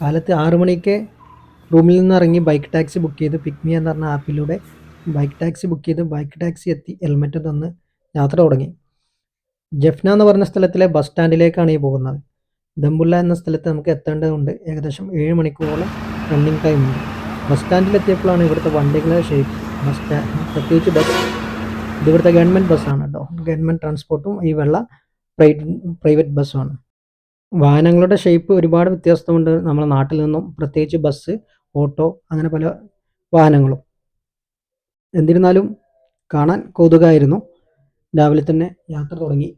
കാലത്ത് ആറു മണിക്ക് റൂമിൽ നിന്ന് ഇറങ്ങി ബൈക്ക് ടാക്സി ബുക്ക് ചെയ്ത് പിക്മി എന്ന് പറഞ്ഞ ആപ്പിലൂടെ ബൈക്ക് ടാക്സി ബുക്ക് ചെയ്ത് ബൈക്ക് ടാക്സി എത്തി ഹെൽമെറ്റ് തന്ന് യാത്ര തുടങ്ങി. ജഫ്ന എന്ന് പറഞ്ഞ സ്ഥലത്തിലെ ബസ് സ്റ്റാൻഡിലേക്കാണ് ഈ പോകുന്നത്. ദമ്പുല്ല എന്ന സ്ഥലത്ത് നമുക്ക് എത്തേണ്ടതുണ്ട്. ഏകദേശം ഏഴ് മണിക്കൂറോളം റണ്ണിങ് ടൈം ഉണ്ട്. ബസ് സ്റ്റാൻഡിലെത്തിയപ്പോഴാണ് ഇവിടുത്തെ വണ്ടികളെ ഷേപ്പ് ബസ് സ്റ്റാൻഡ് പ്രത്യേകിച്ച് ബസ് ഇത് ഇവിടുത്തെ ഗവൺമെന്റ് ബസ്സാണ് കേട്ടോ. ഗവൺമെന്റ് ട്രാൻസ്പോർട്ടും ഈ വെള്ള പ്രൈവറ്റ് ബസ്സുമാണ് വാഹനങ്ങളുടെ ഷേപ്പ് ഒരുപാട് വ്യത്യാസമുണ്ട്. നമ്മുടെ നാട്ടിൽ നിന്നും പ്രത്യേകിച്ച് ബസ് ഓട്ടോ അങ്ങനെ പല വാഹനങ്ങളും. എന്നിരുന്നാലും കാണാൻ കൗതുകമായിരുന്നു രാവിലെ തന്നെ യാത്ര തുടങ്ങി.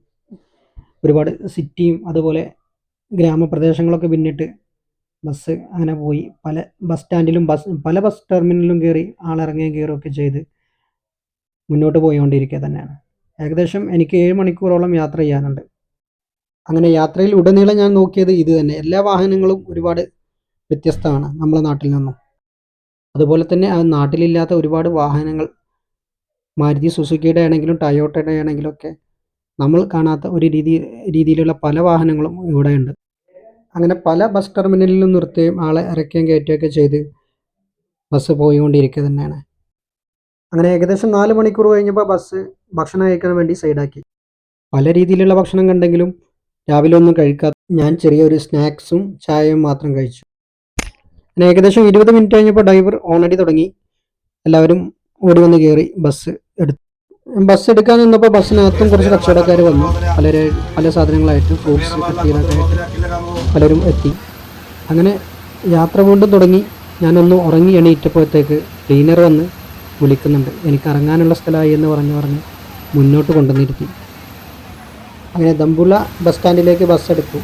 ഒരുപാട് സിറ്റിയും അതുപോലെ ഗ്രാമപ്രദേശങ്ങളൊക്കെ പിന്നിട്ട് ബസ് അങ്ങനെ പോയി. പല ബസ് സ്റ്റാൻഡിലും ബസ് പല ബസ് ടെർമിനലിലും കയറി ആളിറങ്ങുകയും കയറുകയൊക്കെ ചെയ്ത് മുന്നോട്ട് പോയിക്കൊണ്ടിരിക്കുക തന്നെയാണ്. ഏകദേശം എനിക്ക് ഏഴ് മണിക്കൂറോളം യാത്ര ചെയ്യാനുണ്ട്. അങ്ങനെ യാത്രയിൽ ഉടനീളം ഞാൻ നോക്കിയത് ഇത് തന്നെ. എല്ലാ വാഹനങ്ങളും ഒരുപാട് വ്യത്യസ്തമാണ് നമ്മളെ നാട്ടിൽ നിന്നും. അതുപോലെ തന്നെ ആ നാട്ടിലില്ലാത്ത ഒരുപാട് വാഹനങ്ങൾ മാരുതി സുസുക്കിയുടെ ആണെങ്കിലും ടയോട്ടയുടെ ആണെങ്കിലും ഒക്കെ നമ്മൾ കാണാത്ത ഒരു രീതി രീതിയിലുള്ള പല വാഹനങ്ങളും ഇവിടെ ഉണ്ട്. അങ്ങനെ പല ബസ് ടെർമിനലിലും നിർത്തുകയും ആളെ ഇറക്കുകയും കയറ്റുകയൊക്കെ ചെയ്ത് ബസ് പോയിക്കൊണ്ടിരിക്കുക തന്നെയാണ്. അങ്ങനെ ഏകദേശം നാല് മണിക്കൂർ കഴിഞ്ഞപ്പോൾ ബസ് ഭക്ഷണം കഴിക്കാൻ വേണ്ടി സൈഡാക്കി പല രീതിയിലുള്ള ഭക്ഷണം കണ്ടെങ്കിലും രാവിലെ ഒന്നും കഴിക്കാത്ത ഞാൻ ചെറിയൊരു സ്നാക്സും ചായയും മാത്രം കഴിച്ചു. പിന്നെ ഏകദേശം ഇരുപത് മിനിറ്റ് കഴിഞ്ഞപ്പോൾ ഡ്രൈവർ ഓൾറെഡി തുടങ്ങി. എല്ലാവരും ഓടി വന്ന് കയറി ബസ് എടുത്തു. ബസ് എടുക്കാൻ നിന്നപ്പോൾ ബസ്സിനകത്തും കുറച്ച് കച്ചവടക്കാർ വന്നു. പലരെ പല സാധനങ്ങളായിട്ട് ഫ്രൂട്ട്സ് കട്ട് ചെയ്തൊക്കെ പലരും എത്തി. അങ്ങനെ യാത്ര വീണ്ടും തുടങ്ങി. ഞാനൊന്ന് ഉറങ്ങി എണീറ്റപ്പോഴത്തേക്ക് ക്ലീനർ വന്ന് വിളിക്കുന്നുണ്ട്. എനിക്ക് ഇറങ്ങാനുള്ള സ്ഥലമായി എന്ന് പറഞ്ഞു പറഞ്ഞ് മുന്നോട്ട് കൊണ്ടുവന്നിരുത്തി. അങ്ങനെ ദമ്പുള്ള ബസ് സ്റ്റാൻഡിലേക്ക് ബസ് എടുത്തു.